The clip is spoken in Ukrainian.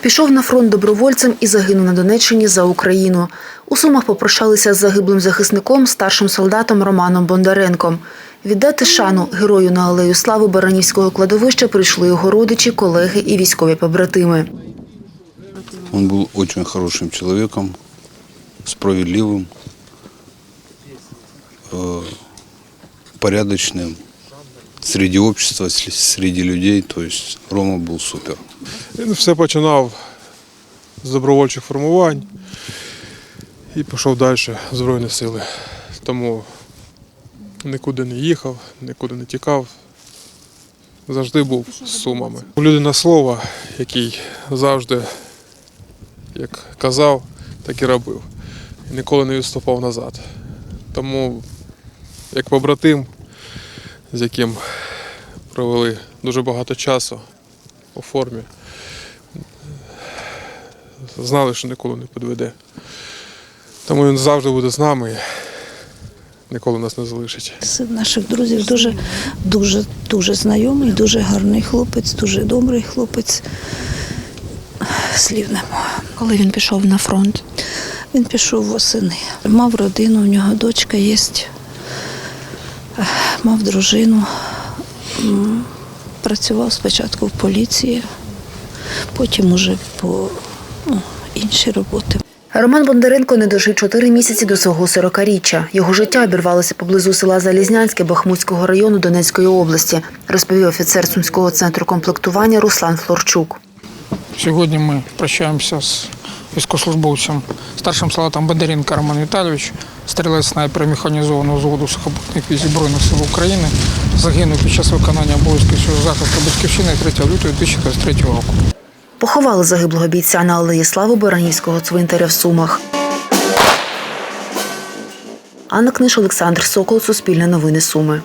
Пішов на фронт добровольцем і загинув на Донеччині за Україну. У Сумах попрощалися з загиблим захисником, старшим солдатом Романом Бондаренком. Віддати шану герою на алею слави Баранівського кладовища прийшли його родичі, колеги і військові побратими. Он был очень хорошим человеком, справедливым, э, порядочным среди общества, среди людей. То есть Рома был супер. Він все починав з добровольчих формувань і пішов далі в Збройні сили. Тому нікуди не їхав, нікуди не тікав. Завжди був з сумами. Людина слова, який завжди, як казав, так і робив. Ніколи не відступав назад. Тому, як побратим, з яким провели дуже багато часу у формі, знали, що ніколи не підведе. Тому він завжди буде з нами ніколи нас не залишить. З наших друзів дуже, дуже, дуже знайомий, дуже гарний хлопець, дуже добрий хлопець. Слів нема. Коли він пішов на фронт, Він пішов восени. Мав родину, у нього дочка є, мав дружину. Працював спочатку в поліції, потім уже по ну, інші роботи. Роман Бондаренко не дожив чотири місяці до свого 40-річчя. Його життя обірвалося поблизу села Залізнянське Бахмутського району Донецької області, розповів офіцер Сумського центру комплектування Руслан Флорчук. Сьогодні ми прощаємося з військовослужбовцем старшим солдатом Бондаренко Роман Віталійович, стрілець снайпера механізованого взводу сухопутних військ Збройних сил України, загинув під час виконання обов'язків захисту батьківщини 3 лютого 2023 року. Поховали загиблого бійця на алеї слави Баранівського цвинтаря в Сумах. Анна Книж, Олександр Сокол, Суспільне новини Суми.